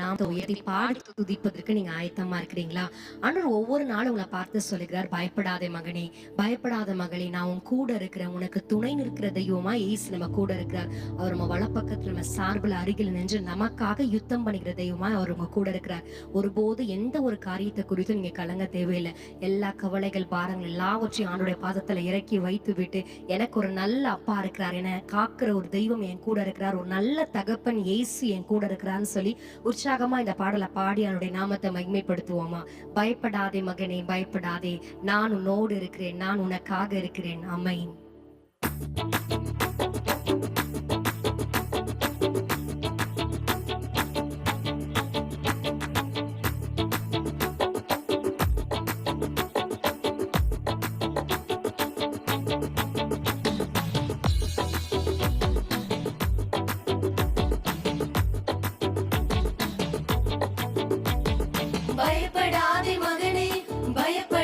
நாமத்தை உயர்த்தி பாடி துதிப்பதற்கு நீங்க ஆயத்தமா இருக்கிறீங்களா? ஆனால் ஒவ்வொரு நாளும் உங்களை பார்த்து சொல்லுகிறார் பயப்படாதே மகனே பயப்படாத மகளே நான் உன் கூட இருக்கிறேன் உனக்கு துணை நிற்கிற தெய்வமா ஏசு நம்ம கூட இருக்கிறார். அவர் நம்ம வலப்பக்கத்துல நம்ம சார்பில் அருகில் நின்று நமக்காக யுத்தம் பண்ணுகிற தெய்வமா அவர் உங்க கூட இருக்கிறார். ஒருபோது எந்த ஒரு காரியத்தை குறித்தும் நீங்க கலங்க தேவையில்லை. எல்லா கவலைகள் பாரங்கள் எல்லாவற்றையும் ஆண்டுடைய பாதத்துல இறக்கி வைத்து விட்டு எனக்கு ஒரு நல்ல அப்பா இருக்கிறார். என காக்கிற ஒரு தெய்வம் என் கூட இருக்கிறார். ஒரு நல்ல தகப்பன் ஏசு என் கூட இருக்கிறான்னு சொல்லி உற்சாகமா இந்த பாடலை பாடி அவனுடைய நாமத்தை மகிமைப்படுத்துவோமா? பயப்படாதே மகனே பயப்படாதே. நான் உன்னோடு இருக்கிறேன் நான் உனக்காக இருக்கிறேன். அம்மையின் பயப்படாதே மகனே பயப்ப